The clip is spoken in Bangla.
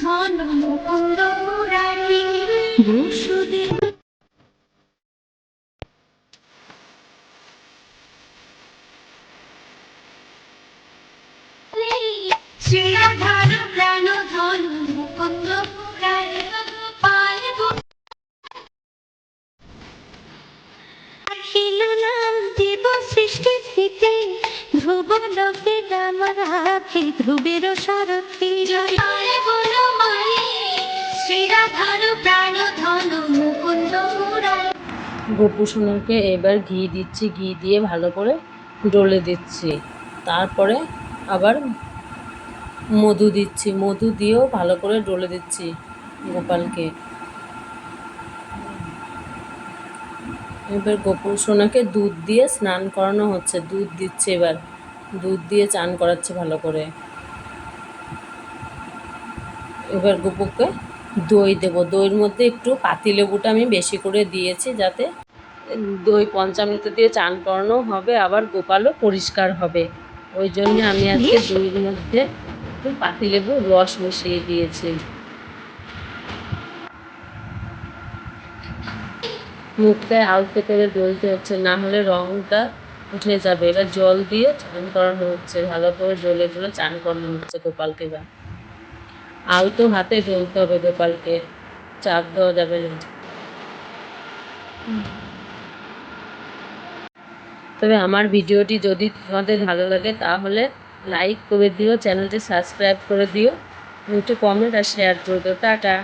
ধন মুকুন্দ মুরারি সুদে শ্রীরাধার ধন মুকুন্দ মুরারি আহিল নাম দেব সৃষ্টি স্থিতি ধ্রুব লোকে নাম রাখে ধ্রুবের সারথি। গোপু সোনাকে এবার ঘি দিচ্ছি, ঘি দিয়ে ভালো করে ডলে দিচ্ছি। তারপরে আবার মধু দিচ্ছি, মধু দিয়েও ভালো করে ডলে দিচ্ছি গোপালকে। এবার গোপুর সোনাকে দুধ দিয়ে স্নান করানো হচ্ছে, দুধ দিচ্ছে এবার। দুধ দিয়ে চান করাচ্ছে ভালো করে। এবার গোপুকে দই দেবো। দইয়ের মধ্যে একটু পাতিলেবুটা আমি বেশি করে দিয়েছি যাতে দই পঞ্চামৃত দিয়ে চান করানো হবে, আবার গোপালও পরিষ্কার হবে। ওই জন্য আমি আজকে দইয়ের মধ্যে একটু পাতিলেবুর রস মিশিয়ে দিয়েছি। মুখটায় আলতে করে ডলতে হচ্ছে না হলে রংটা উঠে যাবে। এবার জল দিয়ে চান করানো হচ্ছে। ভালো করে জলে জলে চান করানো হচ্ছে গোপালকে এবার। আলতো হাতে ডলতে হবে গোপালকে। চাপ দেওয়া যাবে তবে আমার ভিডিওটি যদি তোমাদের ভালো লাগে, তাহলে লাইক করে দিও, চ্যানেলটি সাবস্ক্রাইব করে দিও। একটু কমেন্ট আর শেয়ার করে দিও। টাটা।